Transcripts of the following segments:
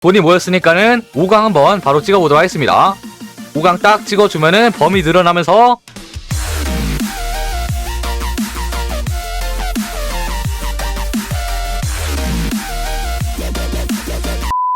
돈이 모였으니까는 5강 한번 바로 찍어보도록 하겠습니다. 5강 딱 찍어주면은 범위 늘어나면서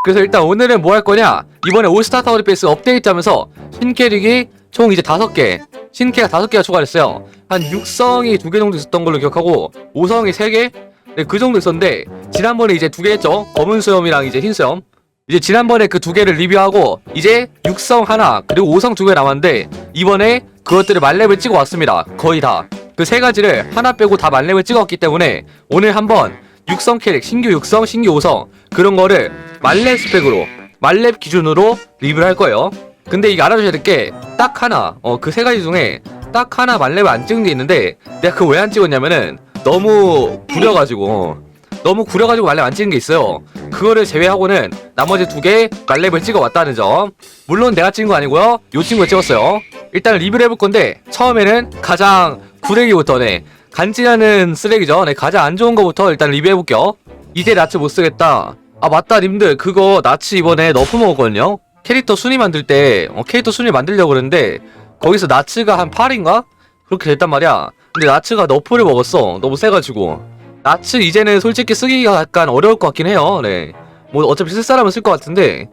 그래서 일단 오늘은 뭐 할 거냐? 이번에 올스타 타워 디펜스 업데이트 하면서 신캐릭이 총 이제 다섯 개 신캐가 다섯 개가 추가됐어요. 한 육성이 두개 정도 있었던 걸로 기억하고 오성이 세 개? 네, 그 정도 있었는데 지난번에 이제 두개 했죠. 검은 수염이랑 이제 흰 수염 이제 지난번에 그 두 개를 리뷰하고 이제 육성 하나 그리고 오성 두 개 남았는데 이번에 그것들을 만렙을 찍어 왔습니다. 거의 다. 그 세 가지를 하나 빼고 다 만렙을 찍었기 때문에 오늘 한번 육성 캐릭 신규 육성 신규 오성 그런 거를 만렙 스펙으로 만렙 기준으로 리뷰를 할 거예요. 근데 이게 알아두셔야 될 게 딱 하나 어 그 세 가지 중에 딱 하나 만렙을 안 찍은 게 있는데 내가 그거 왜 안 찍었냐면은 너무 구려가지고 너무 구려가지고 만렙 안 찍은 게 있어요. 그거를 제외하고는 나머지 두개 만렙을 찍어 왔다는 점. 물론 내가 찍은 거 아니고요. 요 친구가 찍었어요. 일단 리뷰를 해볼 건데 처음에는 가장 구레기부터 네. 간지나는 쓰레기죠. 네 가장 안 좋은 거부터 일단 리뷰해볼게요. 이제 나츠 못 쓰겠다. 아 맞다 님들. 그거 나츠 이번에 너프 먹었거든요. 캐릭터 순위 만들 때 어, 캐릭터 순위 만들려고 그러는데 거기서 나츠가 한 8인가? 그렇게 됐단 말이야. 근데 나츠가 너프를 먹었어. 너무 세가지고 나츠 이제는 솔직히 쓰기가 약간 어려울 것 같긴 해요. 네 뭐 어차피 쓸 사람은 쓸 것 같은데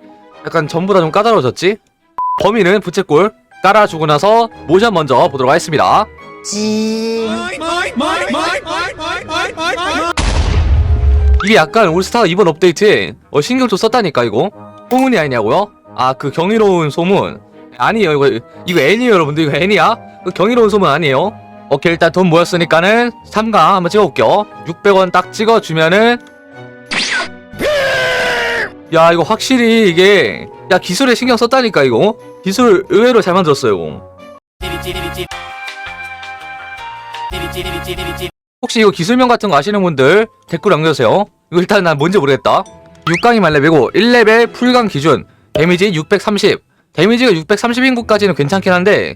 약간 전부 다 좀 까다로워졌지? 범인은 부채꼴 깔아주고 나서 모션 먼저 보도록 하겠습니다. 이게 약간 올스타 이번 업데이트에 어, 신경 좀 썼다니까 이거. 소문이 아니냐고요? 아 그 경이로운 소문. 아니에요 이거. 이거 애니에요 여러분들. 이거 애니야? 그 경이로운 소문 아니에요 오케이 일단 돈 모였으니까는 3강 한번 찍어볼게요. 600원 딱 찍어주면은. 야 이거 확실히 이게 야 기술에 신경 썼다니까 이거. 기술 의외로 잘 만들었어요 이거. 혹시 이거 기술명 같은 거 아시는 분들 댓글 남겨주세요. 이거 일단 난 뭔지 모르겠다. 6강이 만렙이고 1레벨 풀강 기준. 데미지 630 데미지가 630인 것까지는 괜찮긴 한데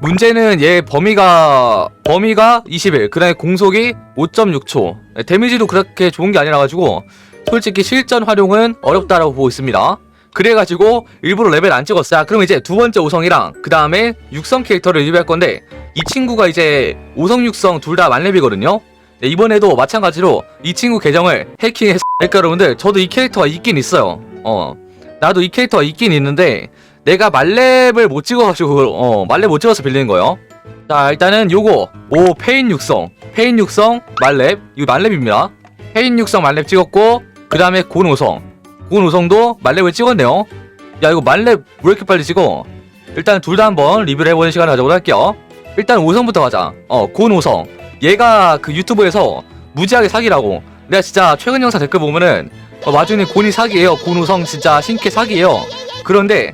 문제는 얘 범위가 범위가 21 그다음에 공속이 5.6초. 데미지도 그렇게 좋은 게 아니라 가지고 솔직히 실전 활용은 어렵다라고 보고 있습니다. 그래가지고 일부러 레벨 안 찍었어요. 아, 그럼 이제 두 번째 5성이랑 그 다음에 6성 캐릭터를 리뷰할 건데 이 친구가 이제 5성 6성 둘 다 만렙이거든요. 네, 이번에도 마찬가지로 이 친구 계정을 해킹해서 그러니까 여러분들 저도 이 캐릭터가 있긴 있어요. 어 나도 이 캐릭터가 있긴 있는데 내가 만렙을 못 찍어가지고 어 만렙 못 찍어서 빌리는 거예요. 자 일단은 요거. 오 페인 육성. 페인 육성 만렙. 이거 만렙입니다. 페인 육성 만렙 찍었고 그 다음에 곤오성. 곤오성도 만렙을 찍었네요. 야 이거 만렙 왜 이렇게 빨리 찍어? 일단 둘 다 한번 리뷰를 해보는 시간을 가져보도록 할게요. 일단 5성부터 가자. 어 곤오성. 얘가 그 유튜브에서 무지하게 사기라고. 내가 진짜 최근 영상 댓글 보면은 어, 마준이 곤이 사기예요. 곤우성 진짜 신캐 사기예요. 그런데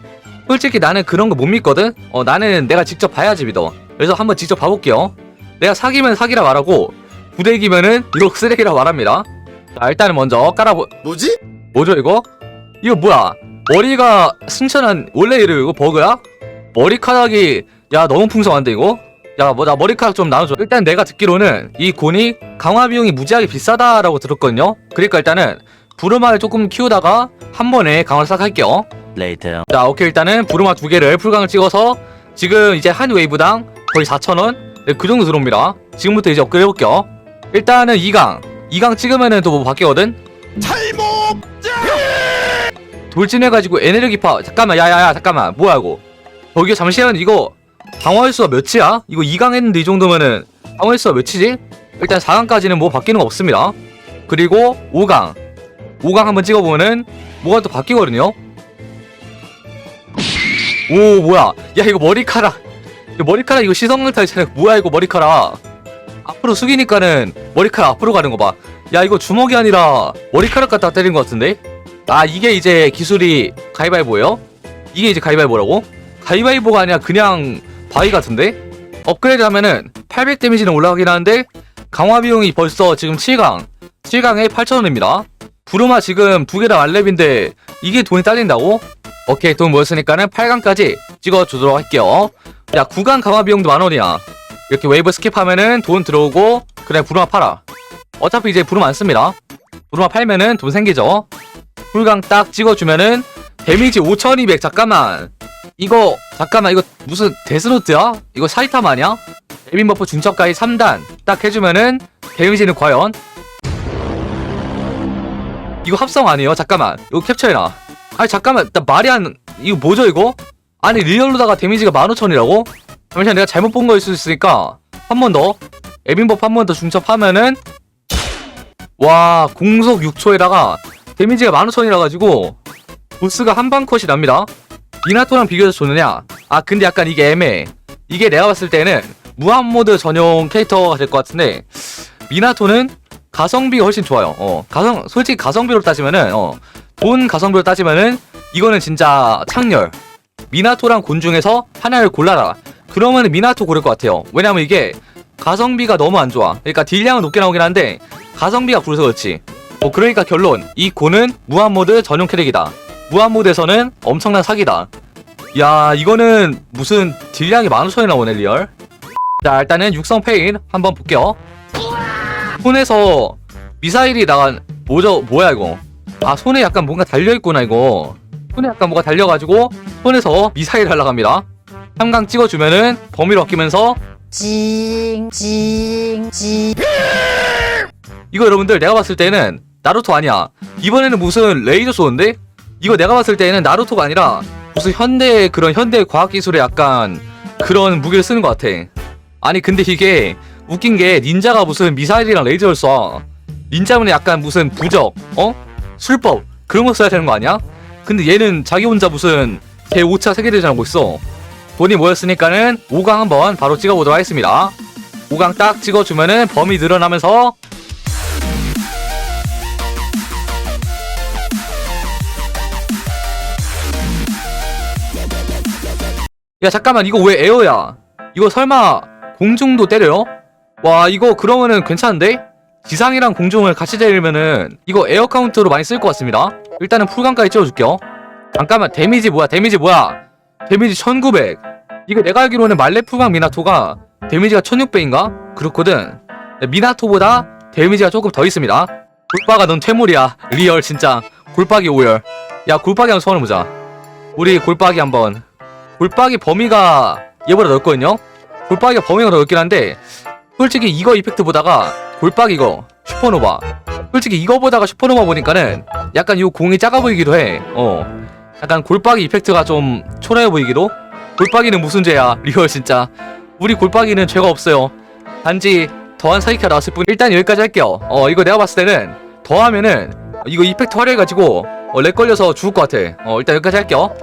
솔직히 나는 그런 거 못 믿거든 어 나는 내가 직접 봐야지 믿어 그래서 한번 직접 봐볼게요 내가 사기면 사기라 말하고 부대기면은 이거 쓰레기라 말합니다 자 일단은 먼저 깔아보 뭐지? 뭐죠 이거? 이거 뭐야 머리가 승천한 원래 이래 이거 버그야? 머리카락이 야 너무 풍성한데 이거? 야 뭐 나 머리카락 좀 나눠줘 일단 내가 듣기로는 이 곤이 강화 비용이 무지하게 비싸다라고 들었거든요 그러니까 일단은 부르마를 조금 키우다가 한 번에 강화를 싹 할게요 later. 자 오케이. 일단은 부르마 두 개를 풀강을 찍어서 지금 이제 한 웨이브당 거의 4,000원? 네, 그 정도 들어옵니다. 지금부터 이제 업그레이드 해볼게요. 일단은 2강. 2강 찍으면은 또 뭐 바뀌거든? 탈모! 돌진해가지고 에너지 파 잠깐만 야야야 잠깐만. 뭐야 이거? 저기 잠시만 이거 강화 횟수가 몇이야? 이거 2강 했는데 이 정도면은 강화 횟수가 몇이지? 일단 4강까지는 뭐 바뀌는 거 없습니다. 그리고 5강. 5강 한번 찍어보면은 뭐가 또 바뀌거든요 오 뭐야 야 이거 머리카락 이거 머리카락 이거 시성능 타이잖아 뭐야 이거 머리카락 앞으로 숙이니까는 머리카락 앞으로 가는 거 봐 야 이거 주먹이 아니라 머리카락 갖다 때린 것 같은데 아 이게 이제 기술이 가위바위보예요? 이게 이제 가위바위보라고? 가위바위보가 아니라 그냥 바위 같은데? 업그레이드 하면은 800 데미지는 올라가긴 하는데 강화 비용이 벌써 지금 7강 7강에 8,000원입니다 부르마 지금 두 개다 만렙인데 이게 돈이 딸린다고? 오케이 돈 모였으니까는 8강까지 찍어주도록 할게요. 야 9강 강화 비용도 만원이야. 이렇게 웨이브 스킵하면은 돈 들어오고 그래 부르마 팔아. 어차피 이제 부르마 안 씁니다. 부르마 팔면은 돈 생기죠. 풀강 딱 찍어주면은 데미지 5200 잠깐만. 이거 잠깐만 이거 무슨 데스노트야? 이거 사이타마 아니야? 에빈 버프 중첩까지 3단 딱 해주면은 데미지는 과연? 이거 합성 아니에요? 잠깐만. 이거 캡처해놔 아니 잠깐만. 나 말이 안 이거 뭐죠 이거? 아니 리얼로다가 데미지가 15,000이라고? 잠시만 내가 잘못 본 거일 수도 있으니까 한 번 더. 에빈 버프 한번 더 중첩하면은 와 공속 6초에다가 데미지가 15,000이라 가지고 보스가 한 방 컷이 납니다. 미나토랑 비교해서 좋느냐? 아 근데 약간 이게 애매해. 이게 내가 봤을 때는 무한 모드 전용 캐릭터가 될 것 같은데 미나토는 가성비가 훨씬 좋아요. 어 가성 솔직히 가성비로 따지면은 어 돈 가성비로 따지면은 이거는 진짜 창렬. 미나토랑 곤 중에서 하나를 골라라. 그러면 미나토 고를 것 같아요. 왜냐면 이게 가성비가 너무 안 좋아. 그러니까 딜량은 높게 나오긴 한데 가성비가 부르서 그렇지. 뭐 그러니까 결론. 이 고는 무한 모드 전용 캐릭이다. 무한 모드에서는 엄청난 사기다. 야 이거는 무슨 딜량이 만 오천이 나오네 리얼. 자 일단은 육성 페인 한번 볼게요. 손에서 미사일이 나간 뭐죠 뭐야 이거 아 손에 약간 뭔가 달려있구나 이거. 손에 약간 뭐가 달려가지고 손에서 미사일 날라갑니다. 삼강 찍어주면은 범위를 아끼면서 징징징. 이거 여러분들 내가 봤을 때는 나루토 아니야. 이번에는 무슨 레이저 쏘는데? 이거 내가 봤을 때는 나루토가 아니라 무슨 현대 그런 현대 과학 기술의 약간 그런 무기를 쓰는 것 같아. 아니 근데 이게 웃긴 게 닌자가 무슨 미사일이랑 레이저를 쏴. 닌자는 약간 무슨 부적 어 술법. 그런 거 써야 되는 거 아니야? 근데 얘는 자기 혼자 무슨 제 5차 세계대전 하고 있어. 돈이 모였으니까는 5강 한번 바로 찍어보도록 하겠습니다. 5강 딱 찍어주면은 범위 늘어나면서 야 잠깐만. 이거 왜 에어야? 이거 설마 공중도 때려요? 와 이거 그러면은 괜찮은데? 지상이랑 공중을 같이 때리면은 이거 에어 카운트로 많이 쓸 것 같습니다. 일단은 풀강까지 찍어줄게요. 잠깐만 데미지 뭐야 데미지 뭐야? 데미지 1900 이거 내가 알기로는 말레프강 미나토가 데미지가 1600인가? 그렇거든. 미나토보다 데미지가 조금 더 있습니다. 골빠가 넌 퇴물이야. 리얼 진짜. 골빠기 오열. 야 골빠기 한번 소환해 보자. 우리 골빠기 한번. 골빠기 범위가 얘보다 넓거든요? 골빠기가 범위가 더 넓긴 한데 솔직히 이거 이펙트 보다가 골빠기 이거 슈퍼노바. 솔직히 이거 보다가 슈퍼노바 보니까는 약간 이 공이 작아 보이기도 해어. 약간 골빠기 이펙트가 좀 초라해 보이기도? 골빠기는 무슨 죄야? 리얼 진짜. 우리 골빠기는 죄가 없어요. 단지 더한 사이키가 나왔을 뿐. 일단 여기까지 할게요. 어 이거 내가 봤을 때는 더하면은 이거 이펙트 화려해가지고 어, 렉 걸려서 죽을 것 같아. 어 일단 여기까지 할게요